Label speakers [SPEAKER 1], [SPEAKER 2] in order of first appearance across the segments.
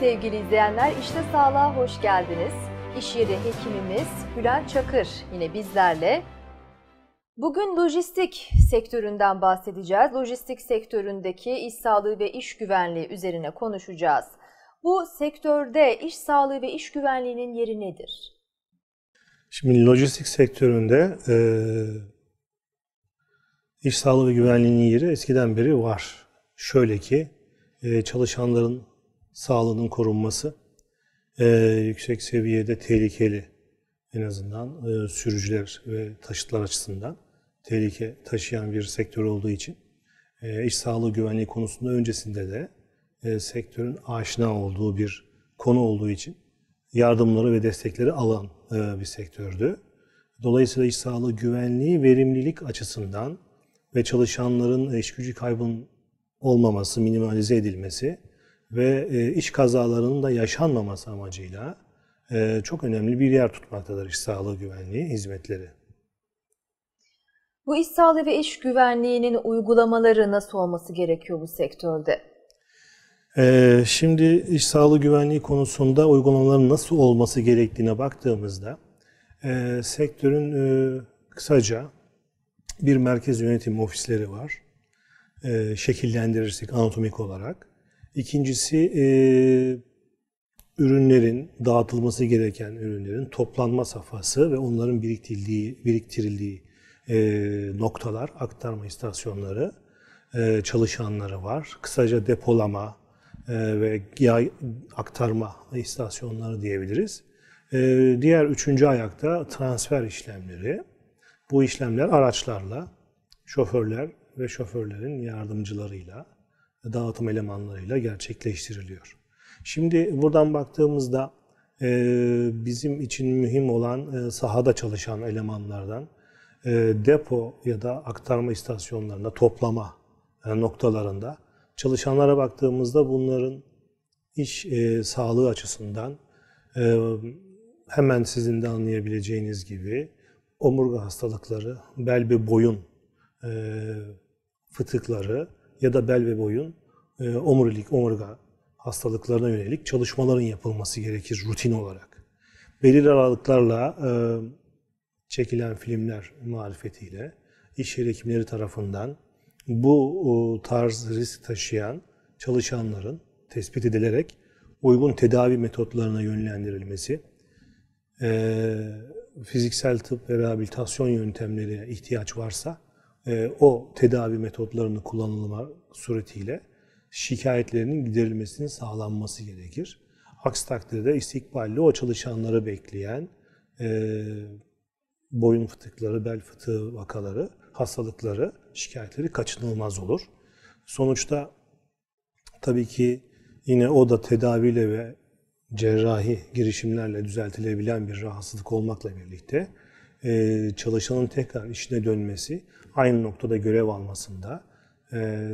[SPEAKER 1] Sevgili izleyenler, işte sağlığa hoş geldiniz. İş yeri hekimimiz Bülent Çakır yine bizlerle. Bugün lojistik sektöründen bahsedeceğiz. Lojistik sektöründeki iş sağlığı ve iş güvenliği üzerine konuşacağız. Bu sektörde iş sağlığı ve iş güvenliğinin yeri nedir?
[SPEAKER 2] Şimdi lojistik sektöründe e, iş sağlığı ve güvenliğinin yeri eskiden beri var. Şöyle ki e, çalışanların sağlığının korunması, e, yüksek seviyede tehlikeli en azından e, sürücüler ve taşıtlar açısından tehlike taşıyan bir sektör olduğu için e, iş sağlığı güvenliği konusunda öncesinde de e, sektörün aşina olduğu bir konu olduğu için yardımları ve destekleri alan e, bir sektördü. Dolayısıyla iş sağlığı güvenliği verimlilik açısından ve çalışanların iş gücü kaybının olmaması, minimalize edilmesi ve e, iş kazalarının da yaşanmaması amacıyla e, çok önemli bir yer tutmaktadır iş sağlığı güvenliği hizmetleri.
[SPEAKER 1] Bu iş sağlığı ve iş güvenliğinin uygulamaları nasıl olması gerekiyor bu sektörde?
[SPEAKER 2] Ee, şimdi iş sağlığı güvenliği konusunda uygulamaların nasıl olması gerektiğine baktığımızda e, sektörün e, kısaca bir merkez yönetim ofisleri var. E, şekillendirirsek anatomik olarak. İkincisi e, ürünlerin, dağıtılması gereken ürünlerin toplanma safhası ve onların biriktirildiği, biriktirildiği e, noktalar, aktarma istasyonları, e, çalışanları var. Kısaca depolama e, ve yağ aktarma istasyonları diyebiliriz. E, diğer üçüncü ayakta transfer işlemleri. Bu işlemler araçlarla, şoförler ve şoförlerin yardımcılarıyla, dağıtım elemanlarıyla gerçekleştiriliyor. Şimdi buradan baktığımızda e, bizim için mühim olan e, sahada çalışan elemanlardan e, depo ya da aktarma istasyonlarında, toplama noktalarında çalışanlara baktığımızda bunların iş sağlığı açısından hemen sizin de anlayabileceğiniz gibi omurga hastalıkları, bel ve boyun fıtıkları ya da bel ve boyun e, omurilik, omurga hastalıklarına yönelik çalışmaların yapılması gerekir rutin olarak. Belirli aralıklarla e, çekilen filmler marifetiyle iş yeri hekimleri tarafından bu tarz risk taşıyan çalışanların tespit edilerek uygun tedavi metotlarına yönlendirilmesi, e, fiziksel tıp ve rehabilitasyon yöntemlerine ihtiyaç varsa e, o tedavi metotlarını kullanılma suretiyle şikayetlerinin giderilmesinin sağlanması gerekir. Aksi takdirde istikballi o çalışanları bekleyen e, boyun fıtıkları, bel fıtığı vakaları, hastalıkları, şikayetleri kaçınılmaz olur. Sonuçta tabii ki yine o da tedaviyle ve cerrahi girişimlerle düzeltilebilen bir rahatsızlık olmakla birlikte e, çalışanın tekrar işine dönmesi, aynı noktada görev almasında, e,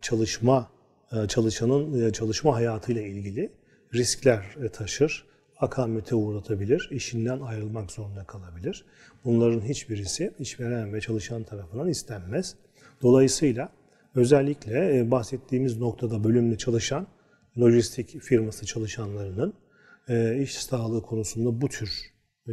[SPEAKER 2] çalışma e, çalışanın çalışma hayatıyla ilgili riskler taşır, akamete uğratabilir, işinden ayrılmak zorunda kalabilir. Bunların hiçbirisi işveren ve çalışan tarafından istenmez. Dolayısıyla özellikle bahsettiğimiz noktada bölümde çalışan lojistik firması çalışanlarının e, iş sağlığı konusunda bu tür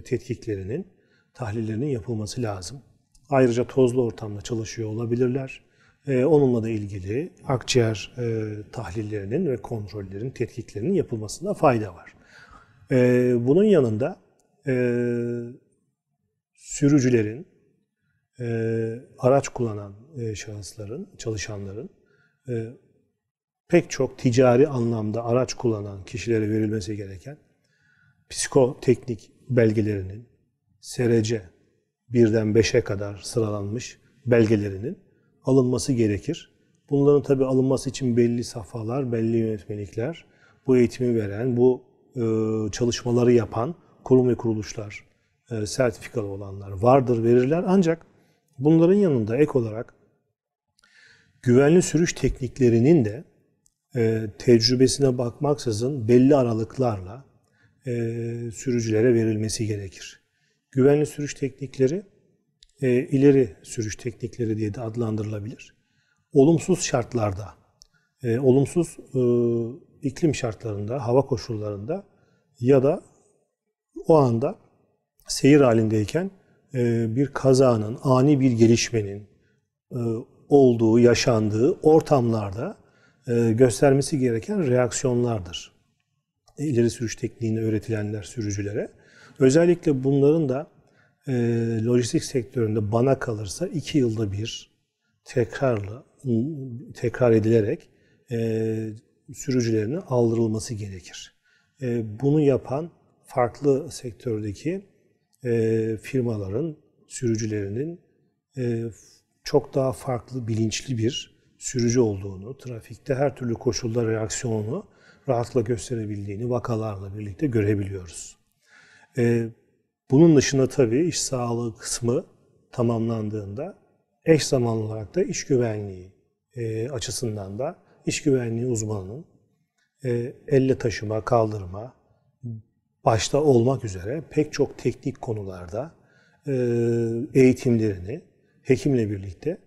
[SPEAKER 2] tetkiklerinin, tahlillerinin yapılması lazım. Ayrıca tozlu ortamda çalışıyor olabilirler. E, onunla da ilgili akciğer e, tahlillerinin ve kontrollerin, tetkiklerinin yapılmasında fayda var. Bunun yanında sürücülerin, araç kullanan şahısların, çalışanların pek çok ticari anlamda araç kullanan kişilere verilmesi gereken psikoteknik belgelerinin SRC birden beşe kadar sıralanmış belgelerinin alınması gerekir. Bunların tabi alınması için belli safhalar, belli yönetmelikler, bu eğitimi veren, bu e, çalışmaları yapan kurum ve kuruluşlar, e, sertifikalı olanlar vardır, verirler. Ancak bunların yanında ek olarak güvenli sürüş tekniklerinin de e, tecrübesine bakmaksızın belli aralıklarla sürücülere verilmesi gerekir. Güvenli sürüş teknikleri e, ileri sürüş teknikleri diye de adlandırılabilir. Olumsuz şartlarda, e, olumsuz e, iklim şartlarında, hava koşullarında ya da o anda seyir halindeyken e, bir kazanın, ani bir gelişmenin e, olduğu, yaşandığı ortamlarda e, göstermesi gereken reaksiyonlardır. İleri sürüş tekniğini öğretilenler sürücülere. Özellikle bunların da lojistik sektöründe bana kalırsa iki yılda bir tekrarlı tekrar edilerek sürücülerine aldırılması gerekir. Bunu yapan farklı sektördeki e, firmaların, sürücülerinin e, çok daha farklı, bilinçli bir sürücü olduğunu, trafikte her türlü koşulda reaksiyonunu rahatla gösterebildiğini vakalarla birlikte görebiliyoruz. E, bunun dışında tabii iş sağlığı kısmı tamamlandığında eş zamanlı olarak da iş güvenliği e, açısından da iş güvenliği uzmanının e, elle taşıma, kaldırma, başta olmak üzere pek çok teknik konularda e, eğitimlerini hekimle birlikte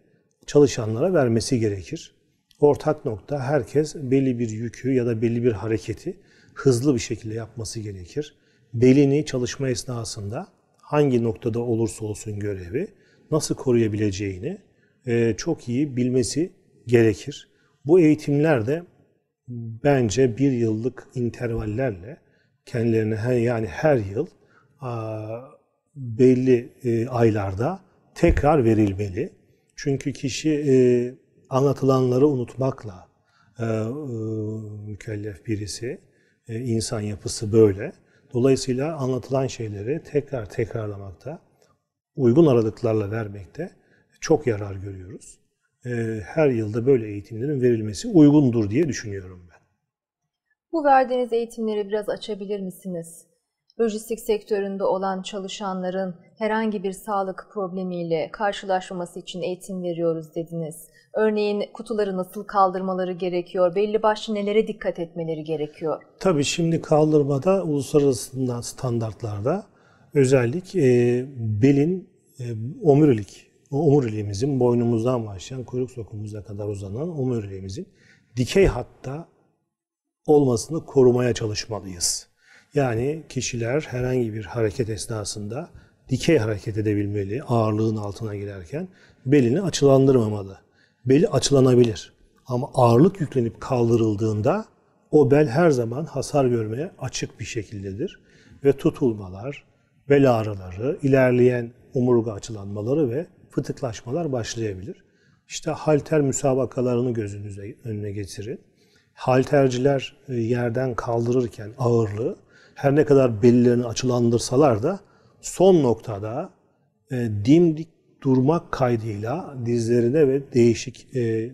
[SPEAKER 2] çalışanlara vermesi gerekir. Ortak nokta herkes belli bir yükü ya da belli bir hareketi hızlı bir şekilde yapması gerekir. Belini çalışma esnasında hangi noktada olursa olsun görevi nasıl koruyabileceğini e, çok iyi bilmesi gerekir. Bu eğitimler de bence bir yıllık intervallerle kendilerine her, yani her yıl belli e, aylarda tekrar verilmeli. Çünkü kişi e, anlatılanları unutmakla mükellef birisi. insan yapısı böyle. Dolayısıyla anlatılan şeyleri tekrar tekrarlamakta, uygun aralıklarla vermekte çok yarar görüyoruz. Her yılda böyle eğitimlerin verilmesi uygundur diye düşünüyorum ben.
[SPEAKER 1] Bu verdiğiniz eğitimleri biraz açabilir misiniz? Lojistik sektöründe olan çalışanların herhangi bir sağlık problemiyle karşılaşmaması için eğitim veriyoruz dediniz. Örneğin kutuları nasıl kaldırmaları gerekiyor? Belli başlı nelere dikkat etmeleri gerekiyor?
[SPEAKER 2] Tabii şimdi kaldırmada uluslararası standartlarda özellik e, belin e, omurilik, omuriliğimizin boynumuzdan başlayan kuyruk sokumuza kadar uzanan omuriliğimizin dikey hatta olmasını korumaya çalışmalıyız. Yani kişiler herhangi bir hareket esnasında dikey hareket edebilmeli ağırlığın altına girerken belini açılandırmamalı. Beli açılanabilir ama ağırlık yüklenip kaldırıldığında o bel her zaman hasar görmeye açık bir şekildedir ve tutulmalar, bel ağrıları, ilerleyen omurga açılanmaları ve fıtıklaşmalar başlayabilir. İşte halter müsabakalarını gözünüze önüne getirin halterciler e, yerden kaldırırken ağırlığı her ne kadar bellerini açılandırsalar da son noktada e, dimdik durmak kaydıyla dizlerine ve değişik e, e,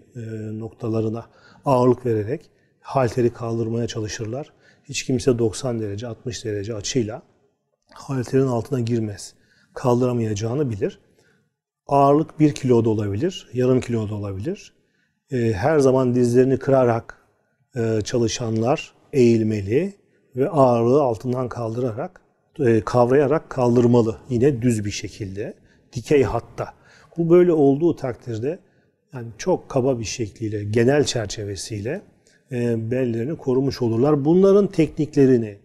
[SPEAKER 2] noktalarına ağırlık vererek halteri kaldırmaya çalışırlar. Hiç kimse 90 derece, 60 derece açıyla halterin altına girmez. Kaldıramayacağını bilir. Ağırlık 1 kilo da olabilir, yarım kilo da olabilir. E, her zaman dizlerini kırarak e, çalışanlar eğilmeli ve ağırlığı altından kaldırarak, e, kavrayarak kaldırmalı. Yine düz bir şekilde, dikey hatta. Bu böyle olduğu takdirde yani çok kaba bir şekliyle, genel çerçevesiyle e, bellerini korumuş olurlar. Bunların tekniklerini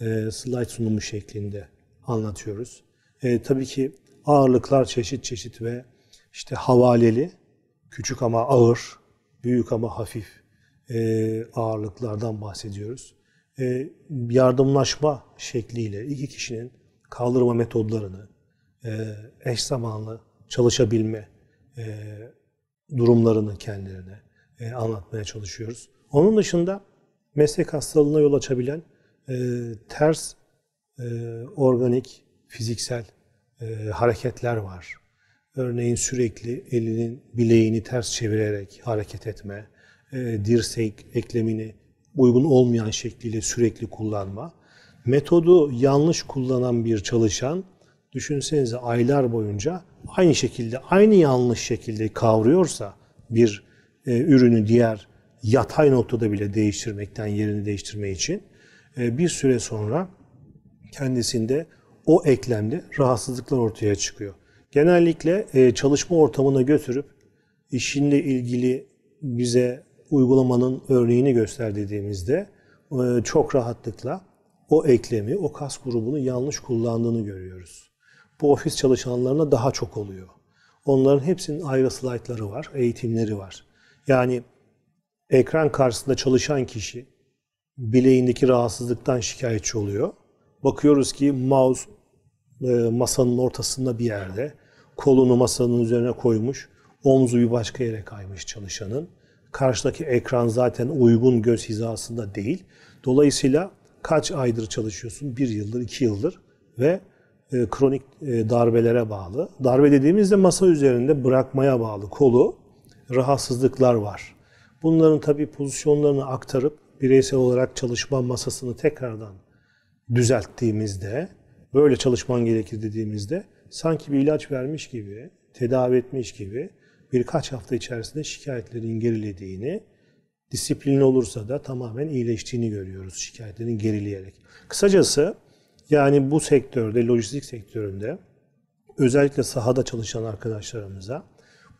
[SPEAKER 2] e, slide sunumu şeklinde anlatıyoruz. Tabii ki ağırlıklar çeşit çeşit ve işte havaleli, küçük ama ağır, büyük ama hafif ağırlıklardan bahsediyoruz. E, yardımlaşma şekliyle iki kişinin kaldırma metodlarını e, eş zamanlı çalışabilme e, durumlarını kendilerine e, anlatmaya çalışıyoruz. Onun dışında meslek hastalığına yol açabilen ters organik fiziksel hareketler var. Örneğin sürekli elinin bileğini ters çevirerek hareket etme, dirsek eklemini uygun olmayan şekliyle sürekli kullanma. Metodu yanlış kullanan bir çalışan düşünsenize aylar boyunca aynı şekilde, aynı yanlış şekilde kavruyorsa bir e, ürünü diğer yatay noktada bile değiştirmekten yerini değiştirme için e, bir süre sonra kendisinde o eklemde rahatsızlıklar ortaya çıkıyor. Genellikle e, çalışma ortamına götürüp işinle ilgili bize uygulamanın örneğini göster dediğimizde e, çok rahatlıkla o eklemi, o kas grubunu yanlış kullandığını görüyoruz. Bu ofis çalışanlarına daha çok oluyor. Onların hepsinin ayrı slaytları var, eğitimleri var. Yani ekran karşısında çalışan kişi bileğindeki rahatsızlıktan şikayetçi oluyor. Bakıyoruz ki mouse e, masanın ortasında bir yerde, kolunu masanın üzerine koymuş, omzu bir başka yere kaymış çalışanın. Karşıdaki ekran zaten uygun göz hizasında değil. Dolayısıyla kaç aydır çalışıyorsun? Bir yıldır, iki yıldır ve e, kronik e, darbelere bağlı. Darbe dediğimizde masa üzerinde bırakmaya bağlı kolu rahatsızlıklar var. Bunların tabii pozisyonlarını aktarıp bireysel olarak çalışma masasını tekrardan düzelttiğimizde, böyle çalışman gerekir dediğimizde sanki bir ilaç vermiş gibi, tedavi etmiş gibi birkaç hafta içerisinde şikayetlerin gerilediğini, disiplinli olursa da tamamen iyileştiğini görüyoruz şikayetlerin gerileyerek. Kısacası yani bu sektörde, lojistik sektöründe özellikle sahada çalışan arkadaşlarımıza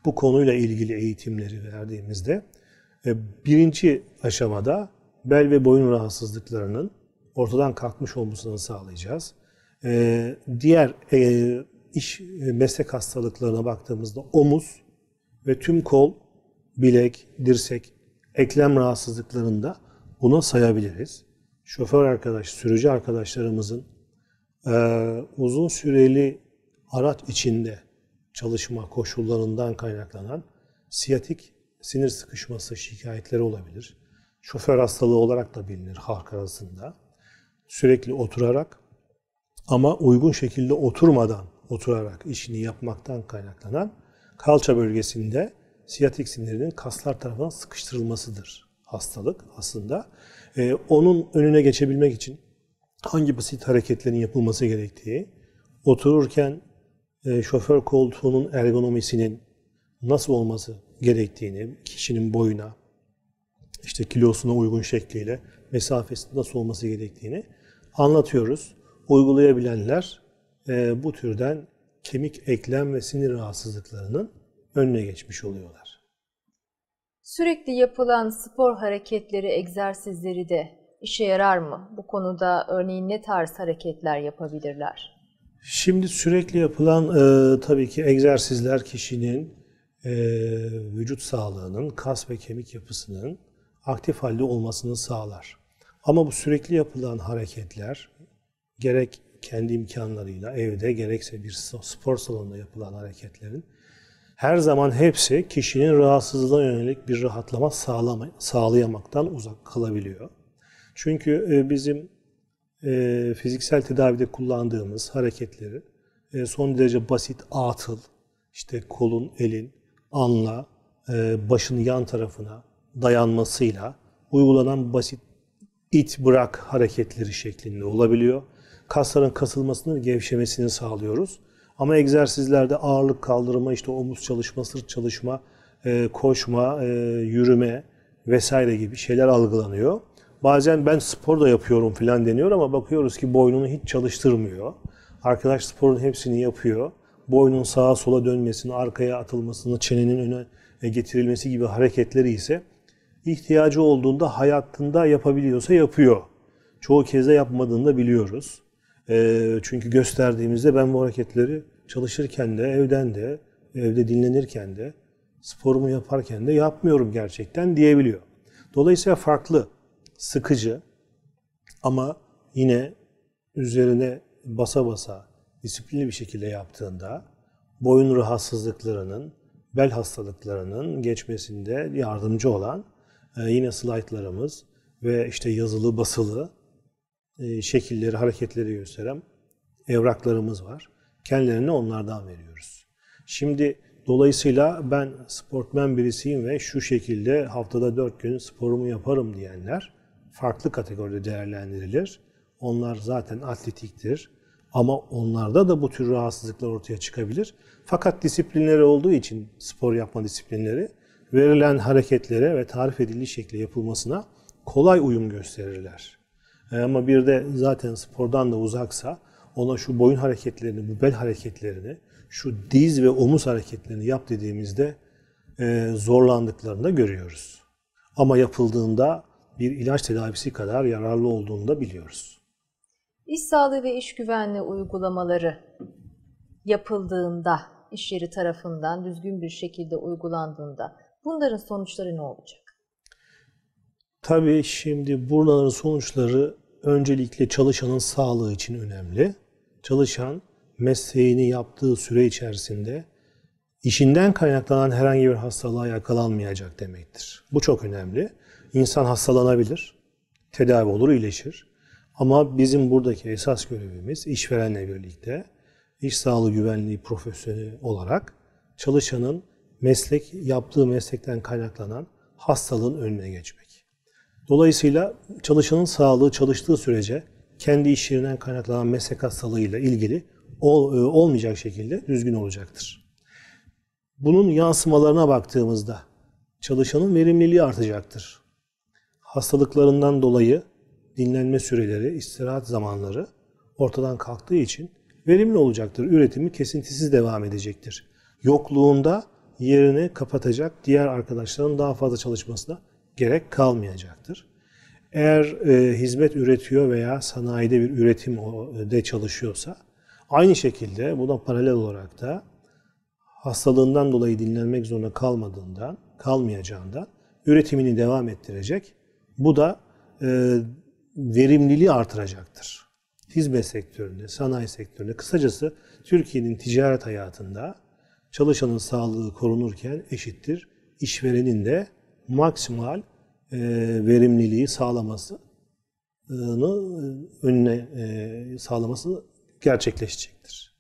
[SPEAKER 2] bu konuyla ilgili eğitimleri verdiğimizde e, birinci aşamada bel ve boyun rahatsızlıklarının ortadan kalkmış olmasını sağlayacağız. E, diğer e, iş meslek hastalıklarına baktığımızda omuz ve tüm kol, bilek, dirsek, eklem rahatsızlıklarında buna sayabiliriz. Şoför arkadaş, sürücü arkadaşlarımızın uzun süreli araç içinde çalışma koşullarından kaynaklanan siyatik sinir sıkışması şikayetleri olabilir. Şoför hastalığı olarak da bilinir halk arasında. Sürekli oturarak ama uygun şekilde oturmadan oturarak işini yapmaktan kaynaklanan kalça bölgesinde siyatik sinirinin kaslar tarafından sıkıştırılmasıdır hastalık aslında. Ee, onun önüne geçebilmek için hangi basit hareketlerin yapılması gerektiği, otururken e, şoför koltuğunun ergonomisinin nasıl olması gerektiğini, kişinin boyuna, işte kilosuna uygun şekliyle mesafesi nasıl olması gerektiğini anlatıyoruz. Uygulayabilenler e, bu türden kemik, eklem ve sinir rahatsızlıklarının önüne geçmiş oluyorlar.
[SPEAKER 1] Sürekli yapılan spor hareketleri, egzersizleri de işe yarar mı? Bu konuda örneğin ne tarz hareketler yapabilirler?
[SPEAKER 2] Şimdi sürekli yapılan e, tabii ki egzersizler kişinin e, vücut sağlığının, kas ve kemik yapısının aktif halde olmasını sağlar. Ama bu sürekli yapılan hareketler gerek kendi imkanlarıyla evde gerekse bir spor salonunda yapılan hareketlerin her zaman hepsi kişinin rahatsızlığına yönelik bir rahatlama sağlama, sağlayamaktan uzak kalabiliyor. Çünkü e, bizim e, fiziksel tedavide kullandığımız hareketleri e, son derece basit atıl, işte kolun, elin, anla, başın yan tarafına dayanmasıyla uygulanan basit it bırak hareketleri şeklinde olabiliyor. Kasların kasılmasını ve gevşemesini sağlıyoruz. Ama egzersizlerde ağırlık kaldırma, işte omuz çalışma, sırt çalışma, koşma, yürüme vesaire gibi şeyler algılanıyor. Bazen ben spor da yapıyorum falan deniyor ama bakıyoruz ki boynunu hiç çalıştırmıyor. Arkadaş sporun hepsini yapıyor. Boynun sağa sola dönmesini, arkaya atılmasını, çenenin öne e, getirilmesi gibi hareketleri ise ihtiyacı olduğunda hayatında yapabiliyorsa yapıyor. Çoğu kez de yapmadığını da biliyoruz. E, çünkü gösterdiğimizde ben bu hareketleri çalışırken de, evden de, evde dinlenirken de, sporumu yaparken de yapmıyorum gerçekten diyebiliyor. Dolayısıyla farklı sıkıcı ama yine üzerine basa basa disiplinli bir şekilde yaptığında boyun rahatsızlıklarının, bel hastalıklarının geçmesinde yardımcı olan e, yine slaytlarımız ve işte yazılı, basılı e, şekilleri, hareketleri gösteren evraklarımız var. Kendilerini onlardan veriyoruz. Şimdi dolayısıyla ben sportmen birisiyim ve şu şekilde haftada dört gün sporumu yaparım diyenler farklı kategoride değerlendirilir. Onlar zaten atletiktir. Ama onlarda da bu tür rahatsızlıklar ortaya çıkabilir. Fakat disiplinleri olduğu için spor yapma disiplinleri verilen hareketlere ve tarif edildiği şekilde yapılmasına kolay uyum gösterirler. E, ama bir de zaten spordan da uzaksa ona şu boyun hareketlerini, bu bel hareketlerini, şu diz ve omuz hareketlerini yap dediğimizde e, zorlandıklarını da görüyoruz. Ama yapıldığında bir ilaç tedavisi kadar yararlı olduğunu da biliyoruz.
[SPEAKER 1] İş sağlığı ve iş güvenliği uygulamaları yapıldığında, iş yeri tarafından düzgün bir şekilde uygulandığında bunların sonuçları ne olacak?
[SPEAKER 2] Tabii şimdi bunların sonuçları öncelikle çalışanın sağlığı için önemli. Çalışan mesleğini yaptığı süre içerisinde işinden kaynaklanan herhangi bir hastalığa yakalanmayacak demektir. Bu çok önemli. İnsan hastalanabilir, tedavi olur, iyileşir. Ama bizim buradaki esas görevimiz işverenle birlikte iş sağlığı güvenliği profesyoneli olarak çalışanın meslek yaptığı meslekten kaynaklanan hastalığın önüne geçmek. Dolayısıyla çalışanın sağlığı çalıştığı sürece kendi iş yerinden kaynaklanan meslek hastalığıyla ilgili ol, e, olmayacak şekilde düzgün olacaktır. Bunun yansımalarına baktığımızda çalışanın verimliliği artacaktır. Hastalıklarından dolayı dinlenme süreleri, istirahat zamanları ortadan kalktığı için verimli olacaktır. Üretimi kesintisiz devam edecektir. Yokluğunda yerini kapatacak diğer arkadaşların daha fazla çalışmasına gerek kalmayacaktır. Eğer e, hizmet üretiyor veya sanayide bir üretim de çalışıyorsa aynı şekilde buna paralel olarak da hastalığından dolayı dinlenmek zorunda kalmadığından, kalmayacağından üretimini devam ettirecek. Bu da e, verimliliği artıracaktır. Hizmet sektöründe, sanayi sektöründe, kısacası Türkiye'nin ticaret hayatında çalışanın sağlığı korunurken eşittir işverenin de maksimal e, verimliliği sağlamasını önüne e, sağlaması gerçekleşecektir.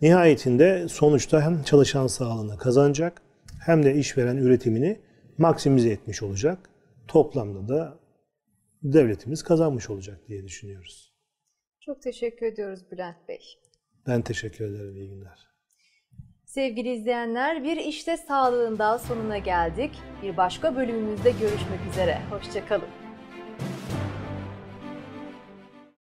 [SPEAKER 2] Nihayetinde sonuçta hem çalışan sağlığını kazanacak hem de işveren üretimini maksimize etmiş olacak. Toplamda da devletimiz kazanmış olacak diye düşünüyoruz.
[SPEAKER 1] Çok teşekkür ediyoruz Bülent Bey.
[SPEAKER 2] Ben teşekkür ederim. İyi günler.
[SPEAKER 1] Sevgili izleyenler, bir işte sağlığın daha sonuna geldik. Bir başka bölümümüzde görüşmek üzere. Hoşçakalın.